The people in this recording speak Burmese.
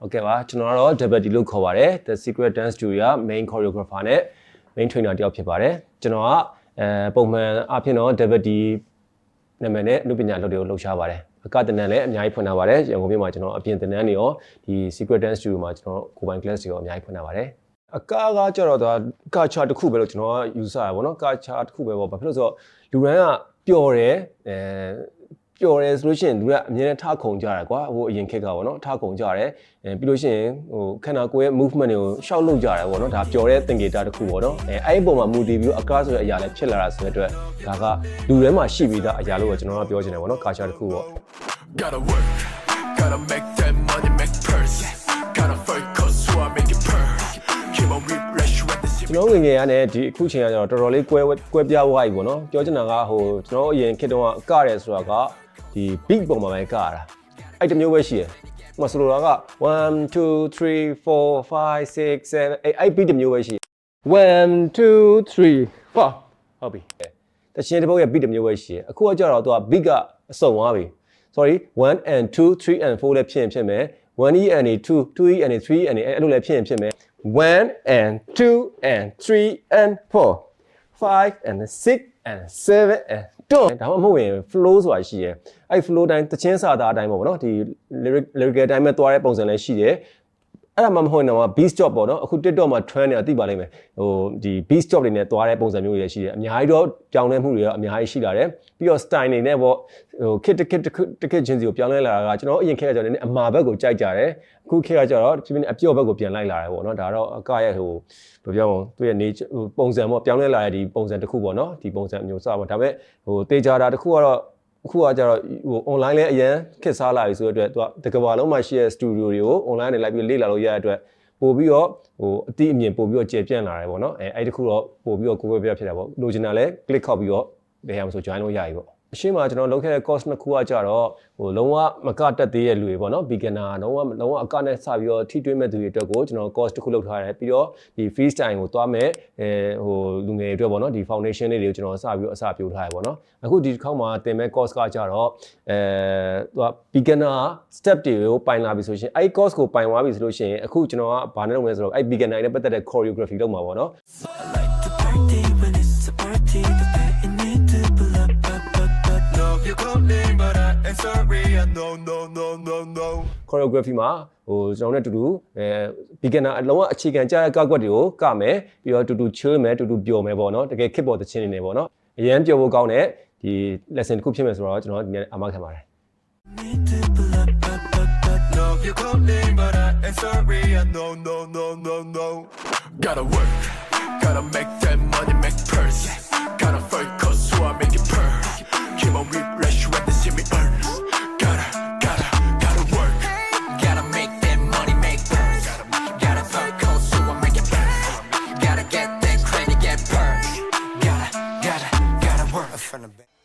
ဟုတ်ကဲ့ပါကျွန်တော်ကတော့ Double D လို့ခေါ်ပါတယ် The Secret Dance Studio main choreographer နဲ့ main trainer တယောက်ဖြစ်ပါတယ်ကျွန်တော်ကအဲပုံမှန်အဖြစ်တော့ Double D နာမည်နဲ့အနုပညာလုပ်တွေကိုလှုပ်ရှားပါတယ်အကတနန်လည်းအများကြီးဖွင့်ထားပါတယ်ရန်ကုန်မြို့မှာကျွန်တော်အပြင်တနန်တွေရောဒီ Secret Dance Studio မှာကျွန်တော်ကိုယ်ပိုင် class တွေရောအများကြီးဖွင့်ထားပါတယ်အကားကကြတော့ဒါကာချာတစ်ခုပဲလို့ကျွန်တော်ကယူဆရပါတော့ကာချာတစ်ခုပဲပေါ့ဘာဖြစ်လို့ဆိုတော့လူရန်ကပျော်တယ်အဲ ပျော်တယ်ဆိုလို့ရှိရင်လူကအမြဲတမ်းထားခုံကြတယ်ကွာဟိုအရင်ခက်ကပေါ့နော်ထားခုံကြတယ်အဲပြီးလို့ရှိရင်ဟိုခန္ဓာကိုယ်ရဲ့ movement တွေကိုရှောက်လုပ်ကြတယ်ပေါ့နော်ဒါပျော်တဲ့သင်္ကေတတစ်ခုပေါ့နော်အဲအဲ့ဒီပုံမှာမူတည်ပြီးတော့အကားဆိုတဲ့အရာလည်းဖြစ်လာတာဆိုတဲ့အတွက်ဒါကလူထဲမှာရှိပြီးသားအရာလို့ကျွန်တော်ကပြောချင်တယ်ပေါ့နော်ကာချာတစ်ခုပေါ့ Gotta work, gotta make that money, make purse. Gotta focus, so I make it purr. Keep on refresh when the ကျွန်တော်ငယ်ငယ်ကနေဒီအခုချိန်ကကျတော့တော်တော်လေးကွဲကွဲပြားသွားပြီပေါ့နော်ပြောချင်တာကဟိုကျွန်တော်အရင်ခေတ်တုန်းကကရတယ်ဆိုတာက ဒီ beat ပုံမှာပဲကရတာအဲ့တစ်မျိုးပဲရှိတယ်ဟိုမှာဆိုလိုတာက1 2 3 4 5 6 7အဲ့အဲ့ beat တစ်မျိုးပဲရှိတယ်1 2 3 4ဟုတ်ပြီတချင်တစ်ပုတ်ရဲ့ beat တစ်မျိုးပဲရှိတယ်အခုကကျတော့သူက beat ကအစုံသွားပြီ sorry 1 and 2 3 and 4လည်းဖြစ်ရင်ဖြစ်မယ်1 e and 2 2 e and 3 and အဲ့လိုလည်းဖြစ်ရင်ဖြစ်မယ်1 and 2 and 3 and 4 5 and 6 and 7 and 2ဒါမှမဟုတ်ရင် flow ဆိုတာရှိတယ်အဲ့ flow တိုင်းတချင်းစာသားအတိုင်းပေါ့နော်ဒီ lyric lyrical အတိုင်းပဲသွားတဲ့ပုံစံလည်းရှိတယ် အဲ့ဒါမှမဟုတ်ရင်တော့ beat stop ပေါ့နော်အခု TikTok မှာ trend နေတာသိပါလိမ့်မယ်ဟိုဒီ beat stop တွေနဲ့သွားတဲ့ပုံစံမျိုးတွေလည်းရှိတယ်အများကြီးတော့ပြောင်းလဲမှုတွေတော့အများကြီးရှိလာတယ်ပြီးတော့ style တွေနဲ့ပေါ့ဟို kit kit kit ချင်းစီကိုပြောင်းလဲလာတာကကျွန်တော်အရင်ခက်ကကျတော့နည်းနည်းအမာဘက်ကိုကြိုက်ကြတယ်အခုခက်ကကျတော့ဒီနေ့အပြော့ဘက်ကိုပြန်လိုက်လာတယ်ပေါ့နော်ဒါတော့အကရဲ့ဟိုဘယ်ပြောမလဲသူရဲ့ nature ဟိုပုံစံပေါ့ပြောင်းလဲလာတဲ့ဒီပုံစံတစ်ခုပေါ့နော်ဒီပုံစံအမျိုးအစားပေါ့ဒါပေမဲ့ဟိုတေချာတာတစ်ခုကတော့ အခုကကြတော့ဟို online လဲအရင်ခက်စားလာပြီဆိုတော့အတွက်သူကတကဘာလုံးမှာရှိတဲ့ studio တွေကို online နဲ့လိုက်ပြီးလေ့လာလို့ရတဲ့အတွက်ပို့ပြီးတော့ဟိုအတိအမြင်ပို့ပြီးတော့ကျေပြန့်လာတယ်ပေါ့နော်အဲအဲ့ဒီတစ်ခုတော့ပို့ပြီးတော့ကိုယ်ပဲပြဖြစ်တာပေါ့လိုချင်တာလဲ click ခောက်ပြီးတော့ဘယ်ဟာမှဆို join လို့ရပြီပေါ့ အရှင်းမှာကျွန်တော်လုပ်ခဲ့တဲ့ course နှစ်ခုကကြတော့ဟိုလုံးဝမကတက်သေးတဲ့လူတွေပေါ့နော် beginner လုံးဝလုံးဝအကနဲ့စပြီးတော့ထိတွေ့မဲ့သူတွေအတွက်ကိုကျွန်တော် course တစ်ခုလုပ်ထားတယ်ပြီးတော့ဒီ freestyle ကိုသွားမဲ့အဲဟိုလူငယ်တွေအတွက်ပေါ့နော်ဒီ foundation လေးတွေကိုကျွန်တော်စပြီးတော့အစပြိုးထားရပေါ့နော်အခုဒီတစ်ခေါက်မှာသင်မဲ့ course ကကြတော့အဲသူက beginner step တွေကိုပိုင်လာပြီဆိုရှင်အဲ့ course ကိုပိုင်သွားပြီဆိုလို့ရှိရင်အခုကျွန်တော်ကဘာနဲ့လုပ်မလဲဆိုတော့အဲ့ beginner နဲ့ပတ်သက်တဲ့ choreography လုပ်မှာပေါ့နော် like the party when it's a party, but you need you calling, but I ain't sorry. I know, no, no, no, no. choreography မှာဟိုကျွန်တော်နဲ့အတူတူအဲ beginner အလုံးဝအခြေခံကြားတဲ့ကောက်ွက်တွေကိုကမယ်ပြီးတော့အတူတူ chill မယ်အတူတူပျော်မယ်ပေါ့နော်တကယ် kick ပေါ်သချင်းနေနေပေါ့နော်အရန်ပျော်ဖို့ကောင်းတဲ့ဒီ lesson တစ်ခုဖြစ်မယ်ဆိုတော့ကျွန်တော်ဒီနေ့အမခံပါတယ် Need to pull up, up, up, up. No, you calling, but I ain't sorry. I know, no, no, no, no. Gotta work, gotta make that money, make purse. from the back.